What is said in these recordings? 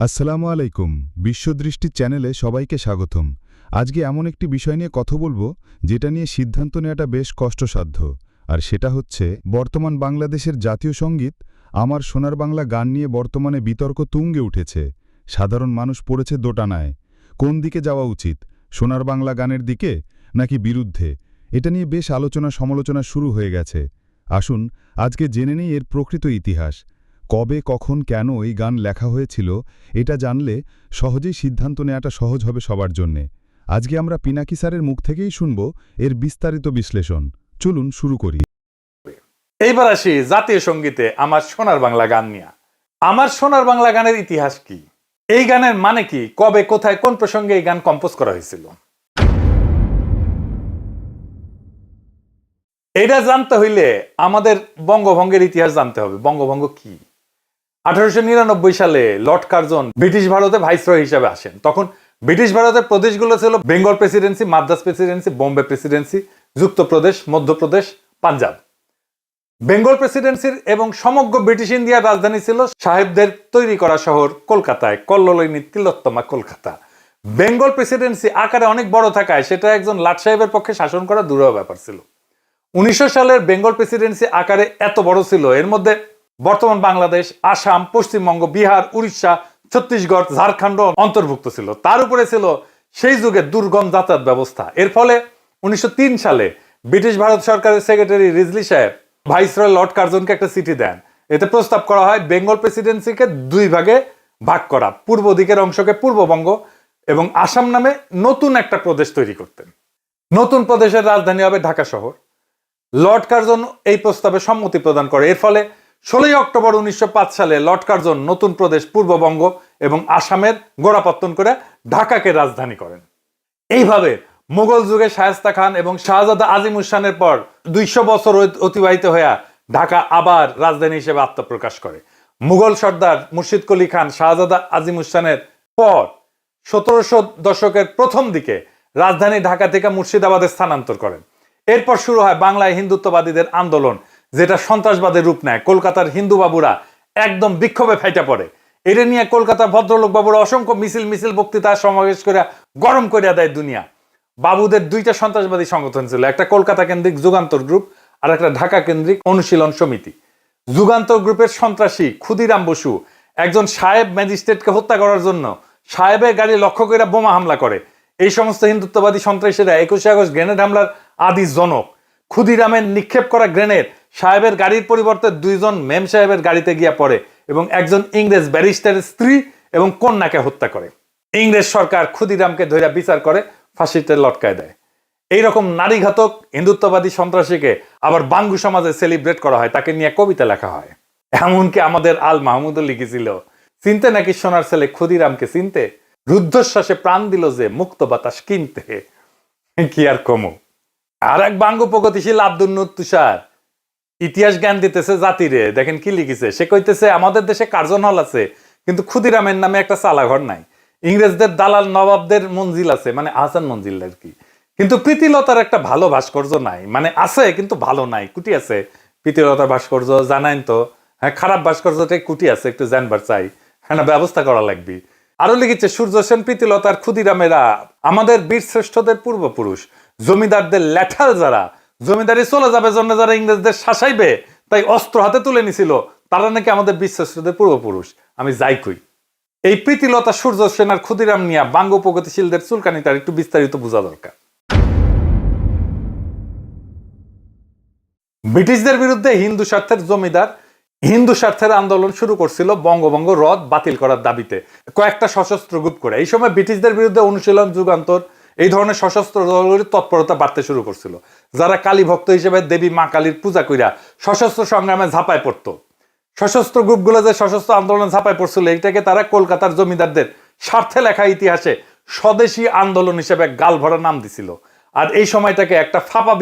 আসসালামু আলাইকুম, বিশ্বদৃষ্টি চ্যানেলে সবাইকে স্বাগতম। আজকে এমন একটি বিষয় নিয়ে কথা বলব, যেটা নিয়ে সিদ্ধান্ত নেওয়াটা বেশ কষ্টসাধ্য। আর সেটা হচ্ছে, বর্তমান বাংলাদেশের জাতীয় সংগীত, আমার সোনার বাংলা গান নিয়ে বর্তমানে বিতর্ক তুঙ্গে উঠেছে। সাধারণ মানুষ পড়েছে দোটানায়। কোন দিকে যাওয়া উচিত, সোনার বাংলা গানের দিকে, নাকি বিরুদ্ধে? এটা নিয়ে বেশ আলোচনা সমালোচনা শুরু হয়ে গেছে। আসুন, আজকে জেনে নেই এর প্রকৃত ইতিহাস। কবে, কখন, কেন এই গান লেখা হয়েছিল, এটা জানলে সহজেই সিদ্ধান্ত নেওয়াটা সহজ হবে সবার জন্যে। আজকে আমরা পিনাকি স্যারের মুখ থেকেই শুনব এর বিস্তারিত বিশ্লেষণ। চলুন শুরু করি। এইবার আসি জাতীয় সঙ্গীতে আমার সোনার বাংলা গান নিয়ে। আমার সোনার বাংলা গানের ইতিহাস কি? এই গানের মানে কি? কবে, কোথায়, কোন প্রসঙ্গে এই গান কম্পোজ করা হয়েছিল? এটা জানতে হইলে আমাদের বঙ্গভঙ্গের ইতিহাস জানতে হবে। বঙ্গভঙ্গ কি? আঠারোশো নিরানব্বই সালে লর্ড কার্জন ব্রিটিশ ভারতে ভাইসরয় হিসাবে আসেন। তখন ব্রিটিশ ভারতের প্রদেশগুলো ছিল Bengal presidency, Madras presidency, Bombay presidency, যুক্তপ্রদেশ, Madhya Pradesh, Punjab. Bengal প্রেসিডেন্সির এবং সমগ্র ব্রিটিশ ইন্ডিয়ার রাজধানী ছিল সাহেবদের তৈরি করা শহর কলকাতায়, কল্লোলিনী, তিলোত্তমা, কলকাতা। বেঙ্গল প্রেসিডেন্সি আকারে অনেক বড় থাকায় সেটা একজন লাট সাহেবের পক্ষে শাসন করা দূরহ ব্যাপার ছিল। উনিশশো সালের বেঙ্গল প্রেসিডেন্সি আকারে এত বড় ছিল, এর মধ্যে বর্তমান বাংলাদেশ, আসাম, পশ্চিমবঙ্গ, বিহার, উড়িষ্যা, ছত্তিশগড়, ঝাড়খণ্ড অন্তর্ভুক্ত ছিল। তার উপরে ছিল সেই যুগে দুর্গম যাতায়াত ব্যবস্থা। এর ফলে উনিশশো তিন সালে ব্রিটিশ ভারত সরকারের সেক্রেটারি রিজলি সাহেব ভাইসরয় লর্ড কার্জনকে একটা চিঠি দেন। এতে প্রস্তাব করা হয়, বেঙ্গল প্রেসিডেন্সিকে দুই ভাগে ভাগ করা, পূর্ব দিকের অংশকে পূর্ববঙ্গ এবং আসাম নামে নতুন একটা প্রদেশ তৈরি করতেন। নতুন প্রদেশের রাজধানী হবে ঢাকা শহর। লর্ড কার্জন এই প্রস্তাবে সম্মতি প্রদান করে। এর ফলে ষোলোই অক্টোবর উনিশশো পাঁচ সালে লর্ড কার্জন নতুন প্রদেশ পূর্ববঙ্গ এবং আসামের গোড়াপত্তন করে ঢাকাকে রাজধানী করেন। এইভাবে মুঘল যুগে শায়েস্তা খান এবং শাহজাদা আজিম উসানের পর দুইশো বছর অতিবাহিত হয়ে ঢাকা আবার রাজধানী হিসেবে আত্মপ্রকাশ করে। মুঘল সর্দার মুর্শিদ কলি খান শাহজাদা আজিম উসানের পর সতেরোশো দশকের প্রথম দিকে রাজধানী ঢাকা থেকে মুর্শিদাবাদে স্থানান্তর করেন। এরপর শুরু হয় বাংলায় হিন্দুত্ববাদীদের আন্দোলন যেটা সন্ত্রাসবাদের রূপ নেয়। কলকাতার হিন্দু বাবুরা একদম বিক্ষোভে ফেটে পড়ে। এটা নিয়ে কলকাতার ভদ্রলোক বাবুরা অসংখ্য মিছিল মিছিল বক্তৃতা সমাবেশ করে গরম করিয়া দেয় দুনিয়া। বাবুদের দুইটা সন্ত্রাসবাদী সংগঠন ছিল, একটা কলকাতা কেন্দ্রিক যুগান্তর গ্রুপ আর একটা ঢাকা কেন্দ্রিক অনুশীলন সমিতি। যুগান্তর গ্রুপের সন্ত্রাসী ক্ষুদিরাম বসু একজন সাহেব ম্যাজিস্ট্রেটকে হত্যা করার জন্য সাহেবের গাড়ি লক্ষ্য করে বোমা হামলা করে। এই সমস্ত হিন্দুত্ববাদী সন্ত্রাসীরা একুশে আগস্ট গ্রেনেড হামলার আদি জনক। ক্ষুদিরামের নিক্ষেপ করা গ্রেনেড সাহেবের গাড়ির পরিবর্তে দুইজন মেম সাহেবের গাড়িতে গিয়া পড়ে এবং একজন ইংরেজ ব্যারিস্টারের স্ত্রী এবং কন্যাকে হত্যা করে। ইংরেজ সরকার ক্ষুদিরামকে ধরে বিচার করে, ফাঁসিতে লটকায় দেয়। এইরকম নারীঘাতক, হিন্দুত্ববাদী সন্ত্রাসীকে আবার বাঙ্গু সমাজে সেলিব্রেট করা হয়, তাকে নিয়ে কবিতা লেখা হয়। এমনকি আমাদের আল মাহমুদও লিখেছিল, চিনতে নাকি সোনার ছেলে ক্ষুদিরামকে চিনতে? রুদ্ধশ্বাসে প্রাণ দিল যে মুক্ত বাতাস কিনতে। কি আর কমু? আর এক বাঙ্গু প্রগতিশীল আব্দুল তুষার ইতিহাস জ্ঞান দিতেছে জাতিরে। দেখেন কি লিখেছে? সে কইতেছে, আমাদের দেশে কার্জন হল আছে, কিন্তু ক্ষুদিরামের নামে একটা চালাঘর নাই। ইংরেজদের দালাল নবাবদের মঞ্জিল আছে মানে আহসান মঞ্জিল আর কি। কিন্তু প্রীতিলতার একটা ভালো ভাস্কর্য নাই। মানে আছে, কিন্তু ভালো নাই। কুটি আছে। প্রীতিলতার ভাস্কর্য জানাইন তো? হ্যাঁ খারাপ ভাস্কর্যটাই কুটি আছে, একটু জানবার চাই। হ্যাঁ ব্যবস্থা করা লাগবে। আরও লিখেছে, সূর্য সেন, প্রীতিলতার ক্ষুদিরামেরা, আমাদের বীর শ্রেষ্ঠদের পূর্বপুরুষ, জমিদারদের ল্যাঠাল যারা জমিদারি চলে যাবে, জন্য যারা ইংরেজদের শাসাইবে, তাই অস্ত্র হাতে তুলে নিছিল, তারা নাকি আমাদের বিশ্বাসদের পূর্বপুরুষ। আমি যাই কই। এই প্রীতিলতা সূর্য সেনার ক্ষুদিরাম নিয়া বাঙ্গ প্রগতিশীলদের চুলকানি তার একটু বিস্তারিত বোঝা দরকার। ব্রিটিশদের বিরুদ্ধে হিন্দু স্বার্থের জমিদার, হিন্দু স্বার্থের আন্দোলন শুরু করছিল বঙ্গভঙ্গ রদ বাতিল করার দাবিতে। কয়েকটা সশস্ত্র গ্রুপ করে। এই সময় ব্রিটিশদের বিরুদ্ধে অনুশীলন, যুগান্তর এই ধরনের সশস্ত্র দলগুলির তৎপরতা বাড়তে শুরু করছিল। যারা কালী ভক্ত হিসেবে দেবী মা কালীর পূজা কইরা সশস্ত্র সংগ্রামে ঝাঁপায় পড়ত। সশস্ত্র গ্রুপগুলো যে সশস্ত্র আন্দোলন ঝাঁপায় পড়ছিল, এইটাকে তারা কলকাতার জমিদারদের স্বার্থে লেখা ইতিহাসে স্বদেশী আন্দোলন হিসেবে গাল ভরা নাম দিছিল। আর এই সময়টাকে একটা ফাপা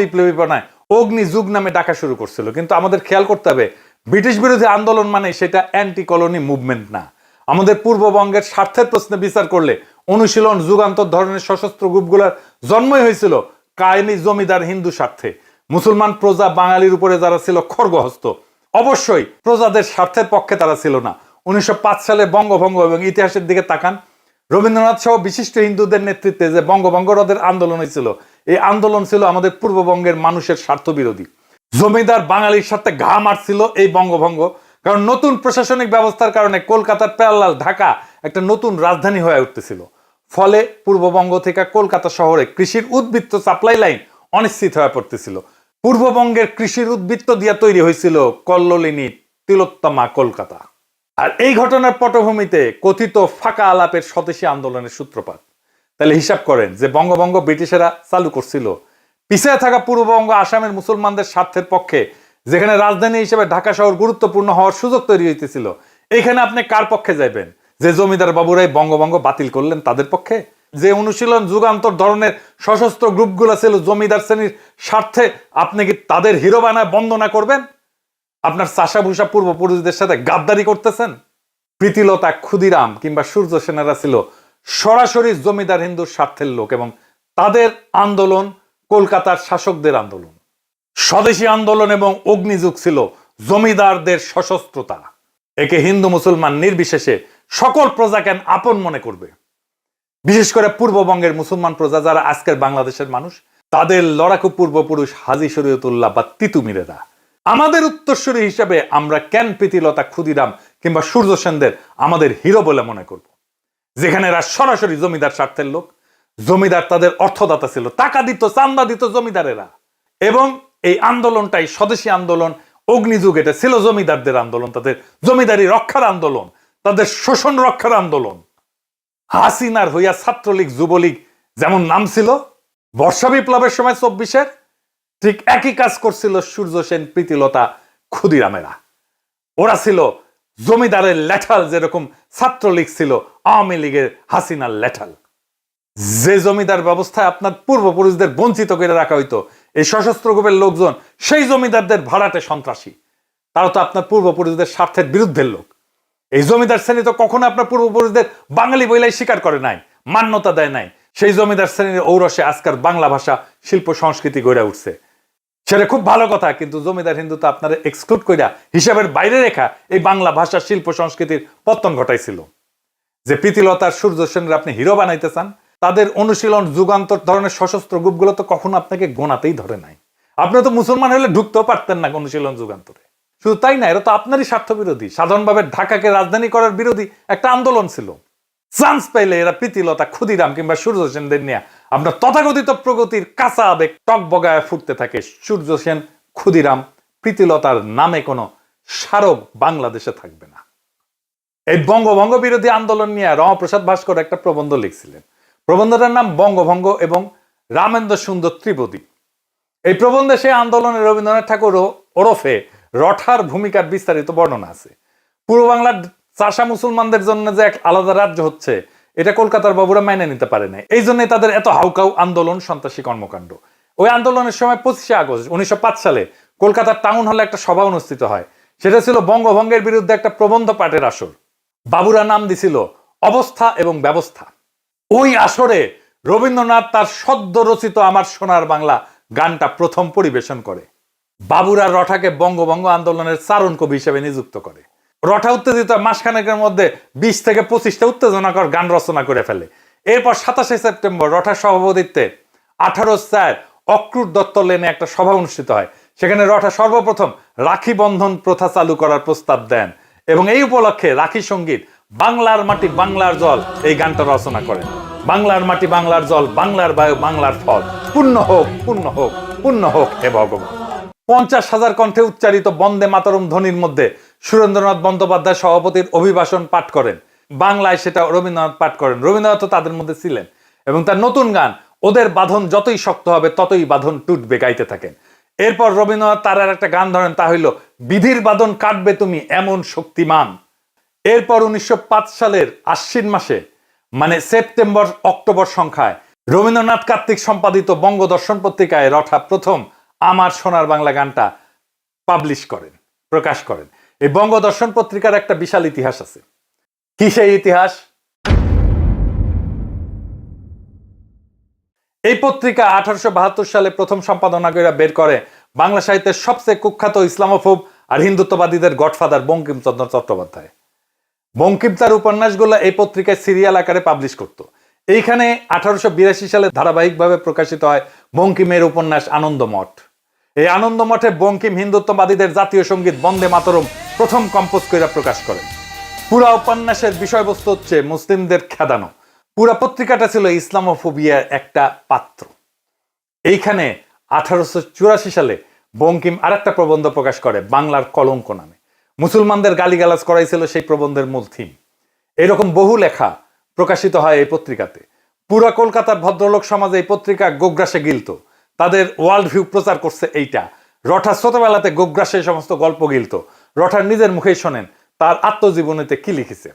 অগ্নি যুগ নামে ডাকা শুরু করছিল। কিন্তু আমাদের খেয়াল করতে হবে, ব্রিটিশ বিরোধী আন্দোলন মানে সেটা অ্যান্টি কলোনি মুভমেন্ট না। আমাদের পূর্ববঙ্গের স্বার্থের প্রশ্নে বিচার করলে অনুশীলন যুগান্তর ধরনের সশস্ত্র গ্রুপগুলোর জন্মই হয়েছিল কায়েমি জমিদার হিন্দু স্বার্থে। মুসলমান প্রজা বাঙালির উপরে যারা ছিল খড়গহস্ত অবশ্যই প্রজাদের স্বার্থের পক্ষে তারা ছিল না। উনিশশো পাঁচ সালে বঙ্গভঙ্গ এবং ইতিহাসের দিকে তাকান। রবীন্দ্রনাথ সহ বিশিষ্ট হিন্দুদের নেতৃত্বে যে বঙ্গভঙ্গ রদের আন্দোলন হয়েছিল, এই আন্দোলন ছিল আমাদের পূর্ববঙ্গের মানুষের স্বার্থ বিরোধী জমিদার বাঙালির সাথে ঘা মারছিল এই বঙ্গভঙ্গ, কারণ নতুন প্রশাসনিক ব্যবস্থার কারণে কলকাতার প্যারালাল ঢাকা একটা নতুন রাজধানী হয়ে উঠতেছিল। ফলে পূর্ববঙ্গ থেকে কলকাতা শহরে কৃষির উদ্বৃত্ত সাপ্লাই লাইন অনিশ্চিত হয়ে পড়তেছিল। পূর্ববঙ্গের কৃষির উদ্বৃত্ত দিয়া তৈরি হয়েছিল কল্লোলিনী তিলোত্তমা কলকাতা। আর এই ঘটনার পটভূমিতে কথিত ফাঁকা আলাপের স্বদেশী আন্দোলনের সূত্রপাত। তাহলে হিসাব করেন যে বঙ্গভঙ্গ ব্রিটিশেরা চালু করছিল। পিছিয়ে থাকা পূর্ববঙ্গ আসামের মুসলমানদের স্বার্থের পক্ষে, যেখানে রাজধানী হিসেবে ঢাকা শহর গুরুত্বপূর্ণ হওয়ার সুযোগ তৈরি হইতেছিল এখানে আপনি কার পক্ষে যাইবেন? যে জমিদার বাবুরাই বঙ্গভঙ্গ বাতিল করলেন তাদের পক্ষে, যে অনুশীলন যুগান্তর ধরনের সশস্ত্র গ্রুপগুলো ছিল জমিদার শ্রেণির স্বার্থে, আপনি কি তাদের হিরো বানায় বন্দনা করবেন? আপনার চাষা ভূষা পূর্বপুরুষদের সাথে গাদ্দারি করতেছেন? প্রীতিলতা ক্ষুদিরাম কিংবা সূর্য সেনারা ছিল সরাসরি জমিদার হিন্দুর স্বার্থের লোক এবং তাদের আন্দোলন কলকাতার শাসকদের আন্দোলন। স্বদেশী আন্দোলন এবং অগ্নিযুগ ছিল জমিদারদের সশস্ত্রতা একে হিন্দু মুসলমান নির্বিশেষে সকল প্রজাকে আপন মনে করবে। বিশেষ করে পূর্ববঙ্গের মুসলমান প্রজা যারা আজকের বাংলাদেশের মানুষ, তাদের লড়াকু পূর্বপুরুষ হাজি শরীয়তুল্লাহ বা তিতুমিরেরা আমাদের উত্তরসূরি হিসেবে আমরা কেন প্রীতিলতা ক্ষুদিরাম কিংবা সূর্য সেনদের আমাদের হিরো বলে মনে করব? যেখানে এরা সরাসরি জমিদার স্বার্থের লোক, জমিদার তাদের অর্থদাতা ছিল, টাকা দিত, চান্দা দিত জমিদারেরা। এবং এই আন্দোলনটাই স্বদেশী আন্দোলন অগ্নিযুগ, এটা ছিল জমিদারদের আন্দোলন, তাদের জমিদারি রক্ষার আন্দোলন, তাদের শোষণ রক্ষার আন্দোলন। হাসিনার হইয়া ছাত্রলীগ, যুবলীগ যেমন নাম ছিল, বর্ষা বিপ্লবের সময় চব্বিশের, ঠিক একই কাজ করছিল সূর্য সেন, প্রীতিলতা, ক্ষুদিরামেরা। ওরা ছিল জমিদারের ল্যাঠাল যেরকম ছাত্রলীগ ছিল আওয়ামী লীগের হাসিনার ল্যাঠাল যে জমিদার ব্যবস্থায় আপনার পূর্বপুরুষদের বঞ্চিত করে রাখা হইতো এই সশস্ত্র গ্রুপের লোকজন সেই জমিদারদের ভাড়াটে সন্ত্রাসী। তারা তো আপনার পূর্বপুরুষদের স্বার্থের বিরুদ্ধের লোক। এই জমিদার শ্রেণি তো কখনো আপনার পূর্বপুরুষদের বাঙালি বইলাই স্বীকার করে নাই, মান্যতা দেয় নাই। সেই জমিদার শ্রেণির ঔরসে আজকাল বাংলা ভাষা শিল্প সংস্কৃতি গড়ে উঠছে। সেটা খুব ভালো কথা, কিন্তু জমিদার হিন্দু তো আপনারা এক্সক্লুড কইরা হিসাবের বাইরে রেখা এই বাংলা ভাষা শিল্প সংস্কৃতির পত্তন ঘটাইছিল। যে প্রীতিলতার সূর্য সেনের আপনি হিরো বানাইতে চান তাদের অনুশীলন, যুগান্তর ধরনের সশস্ত্র গ্রুপগুলো তো কখনো আপনাকে গোনাতেই ধরে নাই। আপনি তো মুসলমান হলে ঢুকতেও পারতেন না অনুশীলন, যুগান্তরে। শুধু তাই না, এরা তো আপনারই স্বার্থ বিরোধী সাধারণভাবে ঢাকাকে রাজধানী করার বিরোধী একটা আন্দোলন ছিল। চান্স পাইলে এরা প্রীতিলতা, ক্ষুদিরাম কিংবা সূর্য সেনদের নিয়ে। আপনার তথাকথিত প্রগতির কাঁচা আবেগ টক বগায় ফুটতে থাকে। সূর্য সেন, ক্ষুদিরাম, প্রীতিলতার নামে কোনো স্মারক বাংলাদেশে থাকবে না। এই বঙ্গভঙ্গ বিরোধী আন্দোলন নিয়ে রমাপ্রসাদ ভাস্কর একটা প্রবন্ধ লিখছিলেন। প্রবন্ধটার নাম বঙ্গভঙ্গ এবং রামেন্দ্র সুন্দর ত্রিপদী এই প্রবন্ধে সে আন্দোলনে রবীন্দ্রনাথ ঠাকুর ওরফে রঠার ভূমিকার বিস্তারিত বর্ণনা আছে। পূর্ব বাংলার চাষা মুসলমানদের জন্য যে এক আলাদা রাজ্য হচ্ছে, এটা কলকাতার বাবুরা মেনে নিতে পারে না এই জন্যই তাদের এত হাউকাউ আন্দোলন, সন্ত্রাসী কর্মকাণ্ড। ওই আন্দোলনের সময় পঁচিশে আগস্ট উনিশশো পাঁচ সালে কলকাতার টাউন হলে একটা সভা অনুষ্ঠিত হয়। সেটা ছিল বঙ্গভঙ্গের বিরুদ্ধে একটা প্রবন্ধ পাঠের আসর। বাবুরা নাম দিছিল অবস্থা এবং ব্যবস্থা। ওই আসরে রবীন্দ্রনাথ তার সদ্য রচিত আমার সোনার বাংলা গানটা প্রথম পরিবেশন করে। বাবুরা রঠাকে বঙ্গভঙ্গ আন্দোলনের চারণ কবি হিসেবে নিযুক্ত করে। রঠা উত্তেজিত মাসখানেকের মধ্যে বিশ থেকে পঁচিশটা উত্তেজনাকর গান রচনা করে ফেলে। এরপর সাতাশে সেপ্টেম্বর রঠার সভাপতিত্বে আঠারো চার অক্রুট দত্ত লেনে একটা সভা অনুষ্ঠিত হয়। সেখানে রঠা সর্বপ্রথম রাখি বন্ধন প্রথা চালু করার প্রস্তাব দেন এবং এই উপলক্ষে রাখি সংগীত বাংলার মাটি বাংলার জল, এই গানটা রচনা করেন। বাংলার মাটি বাংলার জল, বাংলার বায়ু, বাংলার ফল পূর্ণ হোক পূর্ণ হোক পূর্ণ হোক হে ভগবান। পঞ্চাশ হাজার কণ্ঠে উচ্চারিত বন্দে মাতরম ধ্বনির মধ্যে সুরেন্দ্রনাথ বন্দ্যোপাধ্যায় সভাপতির অভিভাষণ পাঠ করেন। বাংলায় সেটা রবীন্দ্রনাথ পাঠ করেন। রবীন্দ্রনাথ তাদের মধ্যে ছিলেন। এবং তার নতুন গান, ওদের বাঁধন যতই শক্ত হবে, ততই বাঁধন টুটবে, গাইতে থাকেন। এরপর রবীন্দ্রনাথ তার একটা গান ধরেন, তা হইল, বিধির বাঁধন কাটবে তুমি এমন শক্তিমান। এরপর উনিশশো পাঁচ সালের আশ্বিন মাসে মানে সেপ্টেম্বর, অক্টোবর সংখ্যায়, রবীন্দ্রনাথ কার্তিক সম্পাদিত বঙ্গদর্শন পত্রিকায় রঠা প্রথম আমার সোনার বাংলা গানটা পাবলিশ করেন, প্রকাশ করেন। এই বঙ্গদর্শন পত্রিকার একটা বিশাল ইতিহাস আছে। কি সেই ইতিহাস? এই পত্রিকা আঠারোশো বাহাত্তর সালে প্রথম সম্পাদনা করে বের করে বাংলা সাহিত্যের সবচেয়ে কুখ্যাত ইসলামোফোব আর হিন্দুত্ববাদীদের গডফাদার বঙ্কিমচন্দ্র চট্টোপাধ্যায়। বঙ্কিম তার উপন্যাসগুলো এই পত্রিকায় সিরিয়াল আকারে পাবলিশ করত। এইখানে আঠারোশো বিরাশি সালে ধারাবাহিকভাবে প্রকাশিত হয় বঙ্কিমের উপন্যাস আনন্দমঠ। এই আনন্দমঠে বঙ্কিম হিন্দুত্ববাদীদের জাতীয় সংগীত বন্দে মাতরম প্রথম কম্পোজ করে প্রকাশ করেন। পুরা উপন্যাসের বিষয়বস্তু হচ্ছে মুসলিমদের খেদানো। পুরা পত্রিকাটা ছিল ইসলামোফোবিয়ার একটা পাত্র। এইখানে আঠারোশো চুরাশি সালে বঙ্কিম আরেকটা প্রবন্ধ প্রকাশ করে, বাংলার কলঙ্ক নামে। মুসলমানদের গালিগালাজ করাইছিল সেই প্রবন্ধের মূল থিম। এরকম বহু লেখা প্রকাশিত হয় এই পত্রিকাতে। পুরা কলকাতার ভদ্রলোক সমাজে এই পত্রিকা গোগ্রাসে গিলত। তাদের ওয়ার্ল্ড ভিউ প্রচার করছে এইটা। রঠা ছোটবেলাতে গোগ্রাসে সমস্ত গল্প গিলত। রঠার নিজের মুখেই শোনেন, তার আত্মজীবনীতে কি লিখেছে?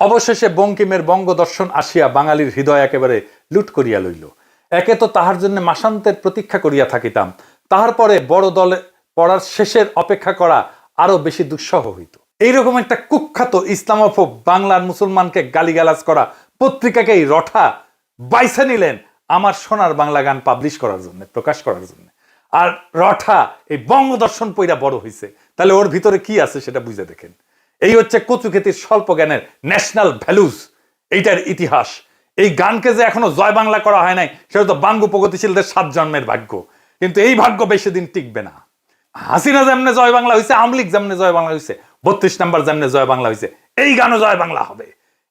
অবশেষে বঙ্কিমের বঙ্গদর্শন আসিয়া বাঙালির হৃদয় একেবারে লুট করিয়া লইল। একে তো তাহার জন্য মাসান্তের প্রতীক্ষা করিয়া থাকিতাম। তাহার পরে বড় দলে পড়ার শেষের অপেক্ষা করা আরও বেশি দুঃসহ হইত। এইরকম একটা কুখ্যাত ইসলামোফোব বাংলার মুসলমানকে গালিগালাজ করা পত্রিকাকেই রঠা বাইসে নিলেন আমার সোনার বাংলা গান পাবলিশ করার জন্য, প্রকাশ করার জন্য। আর রঠা এই বঙ্গদর্শন পইরা বড় হইছে। তাহলে ওর ভিতরে কি আছে সেটা বুঝে দেখেন। এই হচ্ছে কচুক্ষেতির স্বল্প জ্ঞানের ন্যাশনাল ভ্যালুজ এইটার ইতিহাস। এই গানকে যে এখনও জয় বাংলা করা হয় নাই, সেটা তো বাঙ্গু প্রগতিশীলদের সাত জন্মের ভাগ্য। কিন্তু এই ভাগ্য বেশি দিন টিকবে না। হাসিনা যেমনে জয় বাংলা হয়েছে আমলিক যেমনে জয় বাংলা হয়েছে বত্রিশ নাম্বার যেমনে জয় বাংলা হয়েছে এই গানও জয় বাংলা হবে।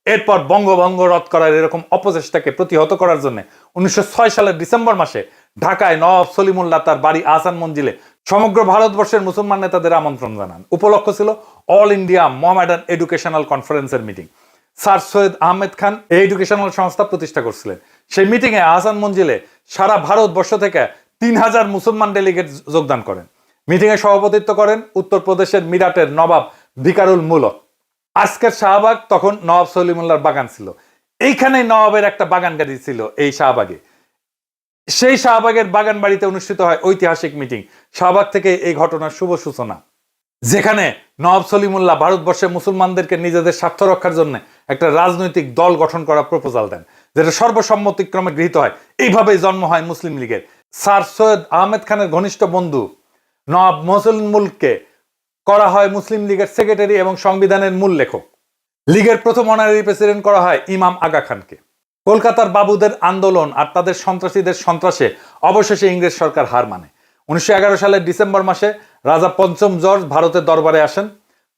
এরপর বঙ্গভঙ্গ রদ করার এরকম অপচেষ্টাকে প্রতিহত করার জন্য উনিশশো সালের ডিসেম্বর মাসে ঢাকায় নবাব সলিমুল্লাহ তার বাড়ি আহসান মঞ্জিলে সমগ্র ভারতবর্ষের মুসলমান নেতাদের আমন্ত্রণ জানান। উপলক্ষ ছিল অল ইন্ডিয়া মোহামেডান এডুকেশনাল কনফারেন্সের মিটিং। স্যার সৈয়দ আহমেদ খান এই এডুকেশনাল সংস্থা প্রতিষ্ঠা করছিলেন। সেই মিটিংয়ে আহসান মঞ্জিলে সারা ভারতবর্ষ থেকে তিন হাজার মুসলমান ডেলিগেট যোগদান করেন। মিটিংয়ে সভাপতিত্ব করেন উত্তরপ্রদেশের মিরাটের নবাব ভিকারুল মুলক। আজকের শাহবাগ তখন নবাব সলিমুল্লাহর বাগান ছিল। এইখানে নবাবের একটা বাগান গাড়ি ছিল এই শাহবাগে। সেই শাহবাগের বাগান বাড়িতে অনুষ্ঠিত হয় ঐতিহাসিক মিটিং। শাহবাগ থেকে এই ঘটনার শুভ সূচনা। যেখানে নবাব সলিমুল্লাহ ভারতবর্ষে মুসলমানদেরকে নিজেদের স্বার্থ রক্ষার জন্য একটা রাজনৈতিক দল গঠন করার প্রপোজাল দেন, যেটা সর্বসম্মতিক্রমে গৃহীত হয়। এইভাবেই জন্ম হয় মুসলিম লীগের। স্যার সৈয়দ আহমেদ খানের ঘনিষ্ঠ বন্ধু নবাব মহসুল মুলককে করা হয় মুসলিম লীগের সেক্রেটারি এবং সংবিধানের মূল লেখক। লীগের প্রথম অনারারি প্রেসিডেন্ট করা হয় ইমাম আগা খানকে। কলকাতার বাবুদের আন্দোলন আর তাদের সন্ত্রাসীদের সন্ত্রাসে অবশেষে ইংরেজ সরকার হার মানে। উনিশশো এগারো সালের ডিসেম্বর মাসে রাজা পঞ্চম জর্জ ভারতের দরবারে আসেন।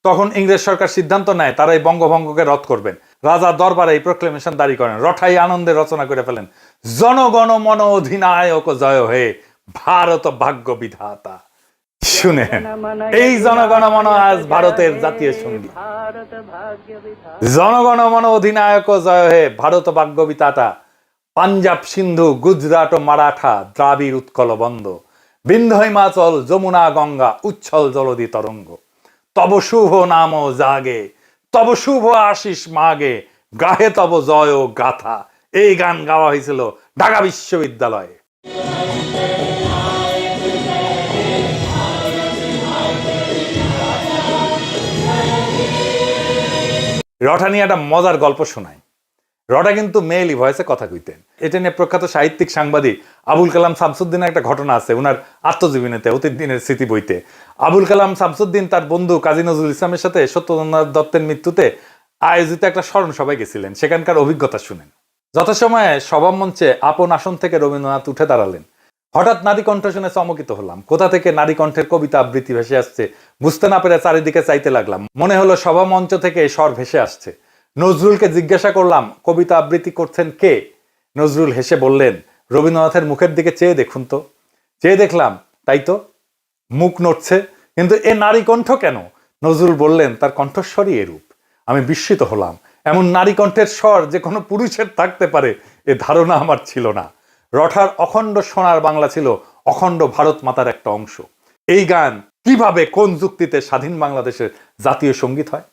তখন ইংরেজ সরকার সিদ্ধান্ত নেয় তারা এই বঙ্গভঙ্গকে রদ করবেন। রাজা দরবারে এই প্রক্লেমেশন দাঁড়ি করেন, রঠাই আনন্দে রচনা করে ফেলেন। জনগণ মন অধিনায়ক জয় হয়ে ভারত ভাগ্য বিধাতা। শুনেন, এই জনগণমন আজ ভারতের জাতীয় সংগীত জনগণমন অধিনায়ক জয় হে ভারত বাগ্যবিতাটা পাঞ্জাব সিন্ধু, গুজরাট ও মারাঠা দ্রাবিড় উৎকল বন্ধ। বিন্ধ হিমাচল, যমুনা গঙ্গা, উচ্ছল জলদি তরঙ্গ। তব শুভ নাম জাগে, তব শুভ আশিস মাগে, গাহে তব জয় ও গাথা। এই গান গাওয়া হয়েছিল ঢাকা বিশ্ববিদ্যালয়ে। রটা নিয়ে একটা মজার গল্প শোনায় রটা কিন্তু মেয়েলি ভয়েসে কথা কইতেন। এটা নিয়ে প্রখ্যাত সাহিত্যিক সাংবাদিক আবুল কালাম শামসুদ্দিনের একটা ঘটনা আছে ওনার আত্মজীবনীতে অতীত দিনের স্মৃতি বইতে। আবুল কালাম শামসুদ্দিন তার বন্ধু কাজী নজরুল ইসলামের সাথে সত্যনাথ দত্তের মৃত্যুতে আয়োজিত একটা স্মরণ সভায় গেছিলেন। সেখানকার অভিজ্ঞতা শুনেন। যথাসময়ে সভা মঞ্চে আপন আসন থেকে রবীন্দ্রনাথ উঠে দাঁড়ালেন। হঠাৎ নারী কণ্ঠ শুনে চমকিত হলাম। কোথা থেকে নারী কণ্ঠের কবিতা আবৃত্তি ভেসে আসছে, বুঝতে না পেরে চারিদিকে চাইতে লাগলাম। মনে হলো সভা মঞ্চ থেকে স্বর ভেসে আসছে। নজরুলকে জিজ্ঞাসা করলাম, কবিতা আবৃত্তি করছেন কে? নজরুল হেসে বললেন, রবীন্দ্রনাথের মুখের দিকে চেয়ে দেখুন তো। চেয়ে দেখলাম, তাই তো? মুখ নড়ছে, কিন্তু এ নারী কণ্ঠ কেন? নজরুল বললেন, তার কণ্ঠস্বরই এরূপ। আমি বিস্মিত হলাম। এমন নারী কণ্ঠের স্বর যে কোনো পুরুষের থাকতে পারে, এ ধারণা আমার ছিল না। রঠার অখণ্ড সোনার বাংলা ছিল অখণ্ড ভারত মাতার একটা অংশ। এই গান কীভাবে কোন যুক্তিতে স্বাধীন বাংলাদেশের জাতীয় সংগীত হয়?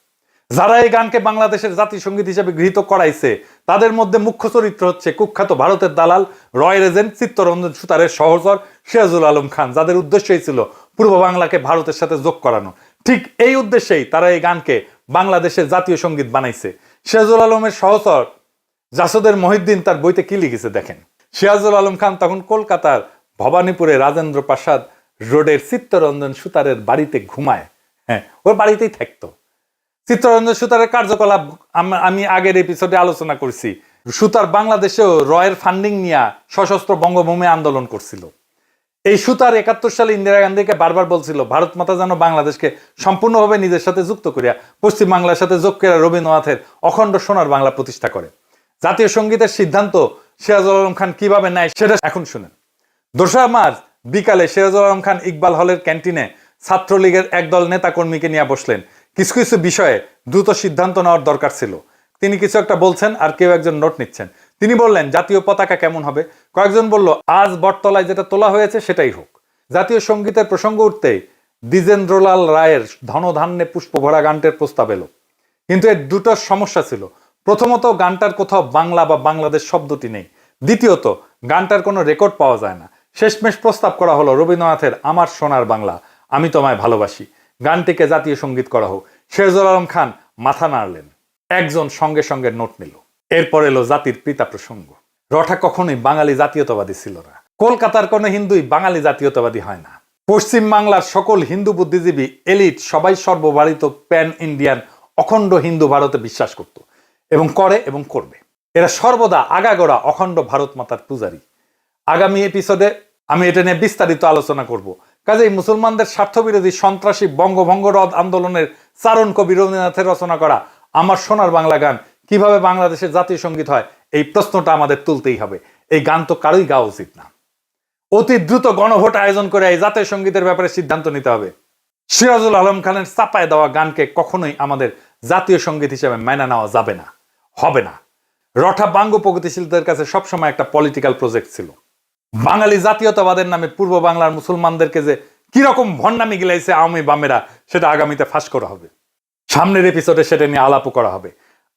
যারা এই গানকে বাংলাদেশের জাতীয় সংগীত হিসেবে গৃহীত করাইছে, তাদের মধ্যে মুখ্য চরিত্র হচ্ছে কুখ্যাত ভারতের দালাল, রয় রেজেন্ট, চিত্তরঞ্জন সুতারের সহচর, সিরাজুল আলম খান, যাদের উদ্দেশ্যই ছিল পূর্ব বাংলাকে ভারতের সাথে যোগ করানো। ঠিক এই উদ্দেশ্যেই তারা এই গানকে বাংলাদেশের জাতীয় সংগীত বানাইছে। সিরাজুল আলমের সহচর জাসদের মহিদ্দিন তার বইতে কি লিখেছে দেখেন। সিরাজুল আলম খান তখন কলকাতার ভবানীপুরে রাজেন্দ্র প্রাসাদ রোডের চিত্তরঞ্জন সুতারের বাড়িতে ঘুমায়। হ্যাঁ ওর বাড়িতেই থাকতো। চিত্তরঞ্জন সুতারের কার্যকলাপ আমি আগের এপিসোডে আলোচনা করছি। সুতার বাংলাদেশেও রয়ের ফান্ডিং নিয়ে সশস্ত্র বঙ্গভূমি আন্দোলন করছিল। এই সুতার একাত্তর সালে ইন্দিরা গান্ধীকে বারবার বলছিল, ভারত মাতা যেন বাংলাদেশকে সম্পূর্ণভাবে নিজের সাথে যুক্ত করিয়া পশ্চিম বাংলার সাথে যোগ করিয়া রবীন্দ্রনাথের অখণ্ড সোনার বাংলা প্রতিষ্ঠা করে। জাতীয় সঙ্গীতের সিদ্ধান্ত সিরাজুল আলম খান কীভাবে নেয় সেটা এখন শুনেন। দোসরা মার্চ বিকালে সিরাজুল আলম খান ইকবাল হলের ক্যান্টিনে ছাত্রলীগের একদল নেতাকর্মীকে নিয়ে বসলেন। কিছু কিছু বিষয়ে দ্রুত সিদ্ধান্ত নেওয়ার দরকার ছিল। তিনি কিছু একটা বলছেন, আর কেউ একজন নোট নিচ্ছেন। তিনি বললেন, জাতীয় পতাকা কেমন হবে? কয়েকজন বলল, আজ বটতলায় যেটা তোলা হয়েছে সেটাই হোক। জাতীয় সঙ্গীতের প্রসঙ্গ উঠতেই দ্বিজেন্দ্রলাল রায়ের ধনধান্যে পুষ্পভরা গানটির প্রস্তাব এলো। কিন্তু এর দুটো সমস্যা ছিল। প্রথমত গানটার কোথাও বাংলা বা বাংলাদেশ শব্দটি নেই। দ্বিতীয়ত, গানটার কোনো রেকর্ড পাওয়া যায় না। শেষমেশ প্রস্তাব করা হলো, রবীন্দ্রনাথের আমার সোনার বাংলা, আমি তোমায় ভালোবাসি। গানটিকে জাতীয় সংগীত করা হোক। শেরজুল আলম খান মাথা নাড়লেন। একজন সঙ্গে সঙ্গে নোট নিল। এরপর এলো জাতির পিতা প্রসঙ্গ। রঠা কখনোই বাঙালি জাতীয়তাবাদী ছিল না। কলকাতার কোনো হিন্দুই বাঙালি জাতীয়তাবাদী হয় না। পশ্চিম বাংলার সকল হিন্দু বুদ্ধিজীবী এলিট সবাই সর্ববারিত প্যান ইন্ডিয়ান, অখণ্ড হিন্দু ভারতে বিশ্বাস করত। এবং করে এবং করবে। এরা সর্বদা আগাগোড়া অখণ্ড ভারত মাতার পূজারী। আগামী এপিসোডে আমি এটা নিয়ে বিস্তারিত আলোচনা করব। কাজেই মুসলমানদের স্বার্থবিরোধী সন্ত্রাসী বঙ্গভঙ্গ রদ আন্দোলনের চারণ কবি রবীন্দ্রনাথের রচনা করা আমার সোনার বাংলা গান, কীভাবে বাংলাদেশের জাতীয় সংগীত হয়, এই প্রশ্নটা আমাদের তুলতেই হবে। এই গান তো কারোই গাওয়া উচিত না। অতি দ্রুত গণভোট আয়োজন করে এই জাতীয় সঙ্গীতের ব্যাপারে সিদ্ধান্ত নিতে হবে। সিরাজুল আলম খানের চাপায় দেওয়া গানকে কখনোই আমাদের জাতীয় সংগীত হিসেবে মেনে নেওয়া যাবে না। হবে না। রঠা বাঙ্গ প্রগতিশীলদের কাছে সবসময় একটা পলিটিক্যাল প্রজেক্ট ছিল। বাঙালি জাতীয়তাবাদের নামে পূর্ব বাংলার মুসলমানদেরকে যে কীরকম ভণ্ডামি গিলাইছে আওয়ামী বামেরা, সেটা আগামীতে ফাঁস করা হবে। সামনের এপিসোডে সেটা নিয়ে আলাপও করা হবে।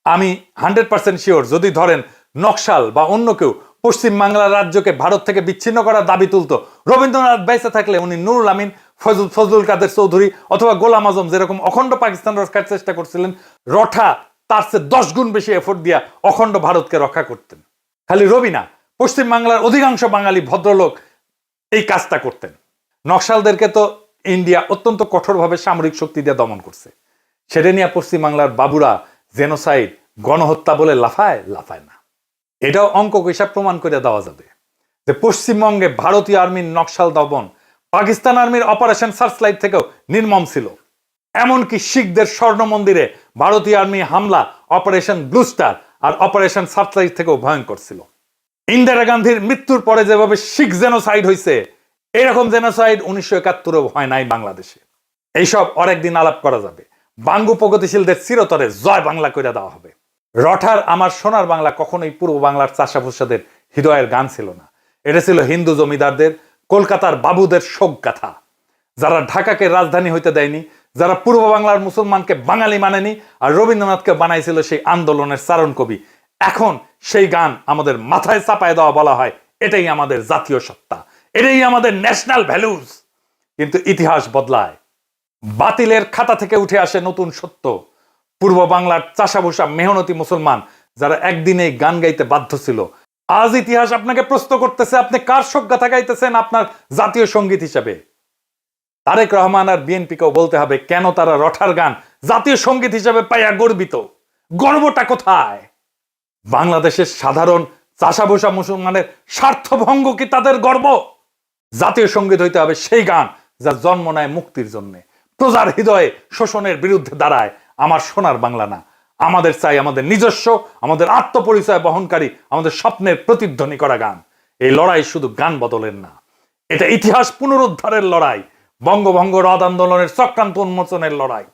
আমি হান্ড্রেড পার্সেন্ট শিওর, যদি ধরেন নকশাল বা অন্য কেউ পশ্চিম বাংলার রাজ্যকে ভারত থেকে বিচ্ছিন্ন করার দাবি তুলত, রবীন্দ্রনাথ বেঁচে থাকলে উনি নুরুল আমিন, ফজল, ফজলুল কাদের চৌধুরী অথবা গোলাম আজম যেরকম অখণ্ড পাকিস্তান রক্ষার চেষ্টা করছিলেন, রঠা তার চেয়ে দশ গুণ বেশি এফোর্ট দিয়া অখণ্ড ভারতকে রক্ষা করতেন। খালি রবি না পশ্চিম বাংলার অধিকাংশ বাঙালি ভদ্রলোক এই কাজটা করতেন। নকশালদেরকে তো ইন্ডিয়া অত্যন্ত কঠোরভাবে সামরিক শক্তি দিয়ে দমন করছে। সেটা নিয়ে পশ্চিমবাংলার বাবুরা জেনোসাইড, গণহত্যা বলে লাফায় লাফায় না। এটাও অঙ্ক হিসাব প্রমাণ করে দেওয়া যাবে যে পশ্চিমবঙ্গে ভারতীয় আর্মির নকশাল দমন, পাকিস্তান আর্মির অপারেশন সার্চলাইট থেকেও নির্মম ছিল। এমনকি শিখদের স্বর্ণ মন্দিরে ভারতীয় আর্মি হামলা, অপারেশন ব্লুস্টার আর অপারেশন সার্চলাইট থেকেও ভয়ঙ্কর ছিল। ইন্দিরা গান্ধীর মৃত্যুর পরে যেভাবে শিখ জেনোসাইড হয়েছে এরকম জেনোসাইড উনিশশো একাত্তরেও হয় নাই বাংলাদেশে। এইসব অনেকদিন আলাপ করা যাবে। বাঙ্গু প্রগতিশীলদের চিরতরে জয় বাংলা করে দেওয়া হবে। রঠার আমার সোনার বাংলা কখনোই পূর্ব বাংলার চাষাভুষাদের হৃদয়ের গান ছিল না। এটা ছিল হিন্দু জমিদারদের, কলকাতার বাবুদের শোক গাথা যারা ঢাকাকে রাজধানী হইতে দেয়নি যারা পূর্ব বাংলার মুসলমানকে বাঙালি মানেনি আর রবীন্দ্রনাথকে বানাইছিল সেই আন্দোলনের চারণ কবি, এখন সেই গান আমাদের মাথায় চাপায় দেওয়া বলা হয়, এটাই আমাদের জাতীয় সত্তা, এটাই আমাদের ন্যাশনাল ভ্যালুজ কিন্তু ইতিহাস বদলায়। বাতিলের খাতা থেকে উঠে আসে নতুন সত্য। পূর্ব বাংলার চাষাভূষা মেহনতি মুসলমান যারা একদিন এই গান গাইতে বাধ্য ছিল। আজ ইতিহাস আপনাকে প্রশ্ন করতেছে, আপনি কার সজ্ঞাতা গাইতেছেন আপনার জাতীয় সংগীত হিসেবে? তারেক রহমান আর বিএনপিকেও বলতে হবে, কেন তারা রঠার গান জাতীয় সংগীত হিসেবে পাইয়া গর্বিত? গর্বটা কোথায়? বাংলাদেশের সাধারণ চাষাভূষা মুসলমানের স্বার্থভঙ্গ কি তাদের গর্ব? জাতীয় সংগীত হইতে হবে সেই গান যা জন্ম নেয় মুক্তির জন্য। প্রজার হৃদয়ে শোষণের বিরুদ্ধে দাঁড়ায়, আমার সোনার বাংলা না। আমাদের চাই আমাদের নিজস্ব, আমাদের আত্মপরিচয় বহনকারী, আমাদের স্বপ্নের প্রতিধ্বনি করা গান। এই লড়াই শুধু গান বদলের না, এটা ইতিহাস পুনরুদ্ধারের লড়াই। বঙ্গভঙ্গ রদ আন্দোলনের চক্রান্ত উন্মোচনের লড়াই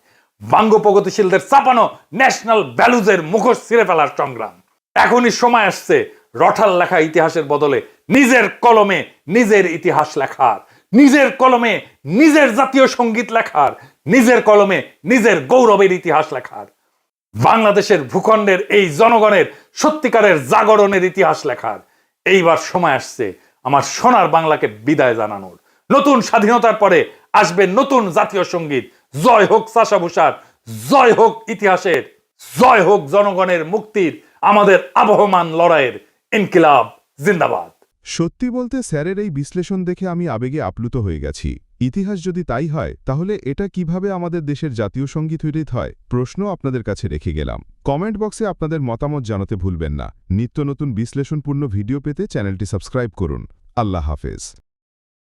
বাঙ্গ প্রগতিশীলদের চাপানো ন্যাশনাল ভ্যালুজের মুখোশ ছিঁড়ে ফেলার সংগ্রাম। এখনই সময় আসছে রঠাল লেখা ইতিহাসের বদলে নিজের কলমে নিজের ইতিহাস লেখার, নিজের কলমে নিজের জাতীয় সংগীত লেখার, নিজের কলমে নিজের গৌরবের ইতিহাস লেখার। বাংলাদেশের ভূখণ্ডের এই জনগণের সত্যিকারের জাগরণের ইতিহাস লেখার। এইবার সময় আসছে আমার সোনার বাংলাকে বিদায় জানানোর। নতুন স্বাধীনতার পরে আসবে নতুন জাতীয় সংগীত। জয় হোক চাষাভূষার, জয় হোক ইতিহাসের, জয় হোক জনগণের মুক্তির, আমাদের আবহমান লড়াইয়ের ইনকিলাব, জিন্দাবাদ। সত্যি বলতে স্যারের এই বিশ্লেষণ দেখে আমি আবেগে আপ্লুত হয়ে গেছি। ইতিহাস যদি তাই হয়, তাহলে এটা কীভাবে আমাদের দেশের জাতীয় সংগীত তৈরি হয়, প্রশ্ন আপনাদের কাছে রেখে গেলাম। কমেন্ট বক্সে আপনাদের মতামত জানাতে ভুলবেন না। নিত্য নতুন বিশ্লেষণপূর্ণ ভিডিও পেতে চ্যানেলটি সাবস্ক্রাইব করুন। আল্লাহ হাফেজ।